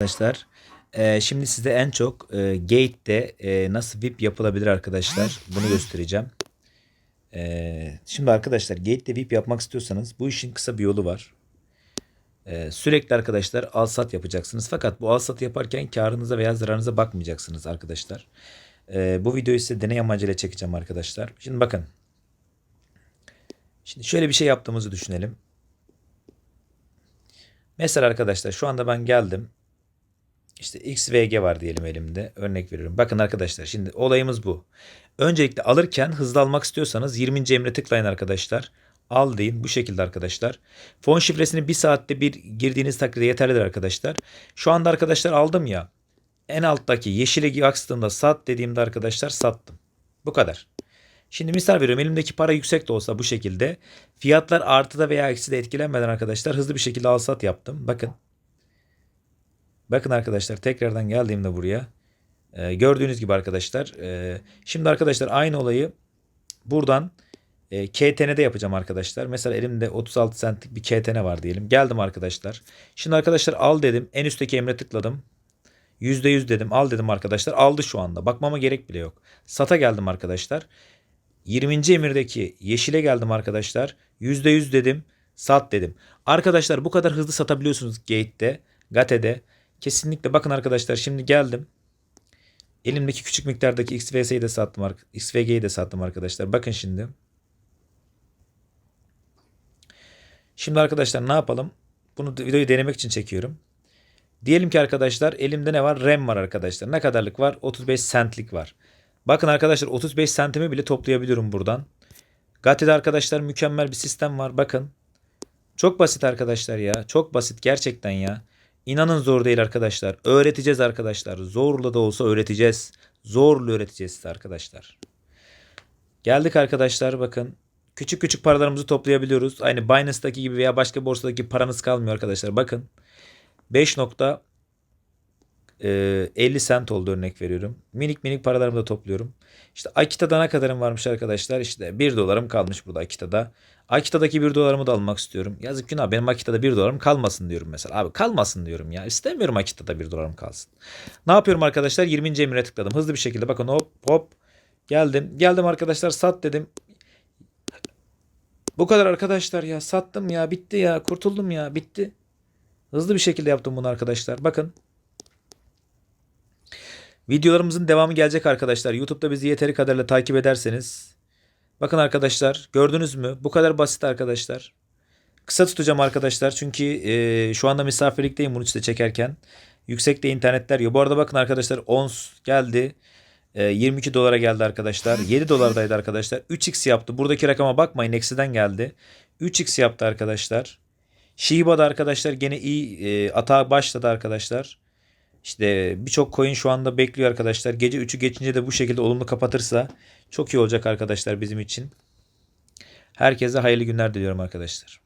Arkadaşlar eee, şimdi size en çok eee, Gate'de eee, nasıl VIP yapılabilir arkadaşlar bunu göstereceğim. Eee, şimdi arkadaşlar Gate'de VIP yapmak istiyorsanız bu işin kısa bir yolu var. Eee, sürekli arkadaşlar al sat yapacaksınız. Fakat bu al satı yaparken karınıza veya zararınıza bakmayacaksınız arkadaşlar. Bu videoyu size deney amacıyla çekeceğim arkadaşlar. Şimdi bakın. Şimdi şöyle bir şey yaptığımızı düşünelim. Mesela arkadaşlar şu anda ben geldim. İşte XVG var diyelim elimde. Örnek veriyorum. Bakın arkadaşlar şimdi olayımız bu. Öncelikle alırken hızlı almak istiyorsanız 20. emre tıklayın arkadaşlar. Al deyin bu şekilde arkadaşlar. Fon şifresini bir saatte bir girdiğiniz takdirde yeterlidir arkadaşlar. Şu anda arkadaşlar aldım ya. En alttaki yeşile aksıtığımda sat dediğimde arkadaşlar sattım. Bu kadar. Şimdi misal veriyorum elimdeki para yüksek de olsa bu şekilde fiyatlar artıda veya ekside etkilenmeden arkadaşlar hızlı bir şekilde al sat yaptım. Bakın. Bakın arkadaşlar tekrardan geldiğimde buraya e, gördüğünüz gibi arkadaşlar e, şimdi arkadaşlar aynı olayı buradan e, KTN'de yapacağım arkadaşlar. Mesela elimde 36 centlik bir KTN var diyelim. Geldim arkadaşlar. Şimdi arkadaşlar al dedim. En üstteki emre tıkladım. %100 dedim. Al dedim arkadaşlar. Aldı şu anda. Bakmama gerek bile yok. Sata geldim arkadaşlar. 20. emirdeki yeşile geldim arkadaşlar. %100 dedim. Sat dedim. Arkadaşlar bu kadar hızlı satabiliyorsunuz Gate'de. Gate'de. Kesinlikle bakın arkadaşlar şimdi geldim. Elimdeki küçük miktardaki XVS'yi de sattım. XVG'yi de sattım arkadaşlar. Bakın şimdi. Şimdi arkadaşlar ne yapalım? Bunu videoyu denemek için çekiyorum. Diyelim ki arkadaşlar elimde ne var? RAM var arkadaşlar. Ne kadarlık var? 35 centlik var. Bakın arkadaşlar 35 centimi bile toplayabiliyorum buradan. Gate'de arkadaşlar mükemmel bir sistem var. Bakın. Çok basit arkadaşlar ya. Çok basit gerçekten ya. İnanın zor değil arkadaşlar. Öğreteceğiz arkadaşlar. Zorla da olsa öğreteceğiz. Zorla öğreteceğiz size arkadaşlar. Geldik arkadaşlar bakın. Küçük küçük paralarımızı toplayabiliyoruz. Aynı Binance'daki gibi veya başka borsadaki paranız kalmıyor arkadaşlar. Bakın. 5 nokta e, 50 cent oldu örnek veriyorum. Minik minik paralarımı da topluyorum. İşte Akita'da ne kadarım varmış arkadaşlar? İşte 1 dolarım kalmış burada Akita'da. Akita'daki 1 dolarımı da almak istiyorum. Yazık günah benim Akita'da 1 dolarım kalmasın diyorum mesela. Abi kalmasın diyorum ya. İstemiyorum Akita'da 1 dolarım kalsın. Ne yapıyorum arkadaşlar? 20. emire tıkladım. Hızlı bir şekilde bakın hop hop geldim. Geldim arkadaşlar sat dedim. Bu kadar arkadaşlar ya sattım ya bitti ya kurtuldum ya bitti. Hızlı bir şekilde yaptım bunu arkadaşlar. Bakın. Videolarımızın devamı gelecek arkadaşlar. YouTube'da bizi yeteri kadarıyla takip ederseniz. Bakın arkadaşlar gördünüz mü? Bu kadar basit arkadaşlar. Kısa tutacağım arkadaşlar çünkü e, şu anda misafirlikteyim bunu işte çekerken. Yüksekte internetler yok. Bu arada bakın arkadaşlar ons geldi. E, 22 dolara geldi arkadaşlar. 7 dolardaydı arkadaşlar. 3x yaptı. Buradaki rakama bakmayın eksiden geldi. 3x yaptı arkadaşlar. Shiba'da arkadaşlar gene iyi e, atağa başladı arkadaşlar. İşte birçok coin şu anda bekliyor arkadaşlar. Gece 3'ü geçince de bu şekilde olumlu kapatırsa çok iyi olacak arkadaşlar bizim için. Herkese hayırlı günler diliyorum arkadaşlar.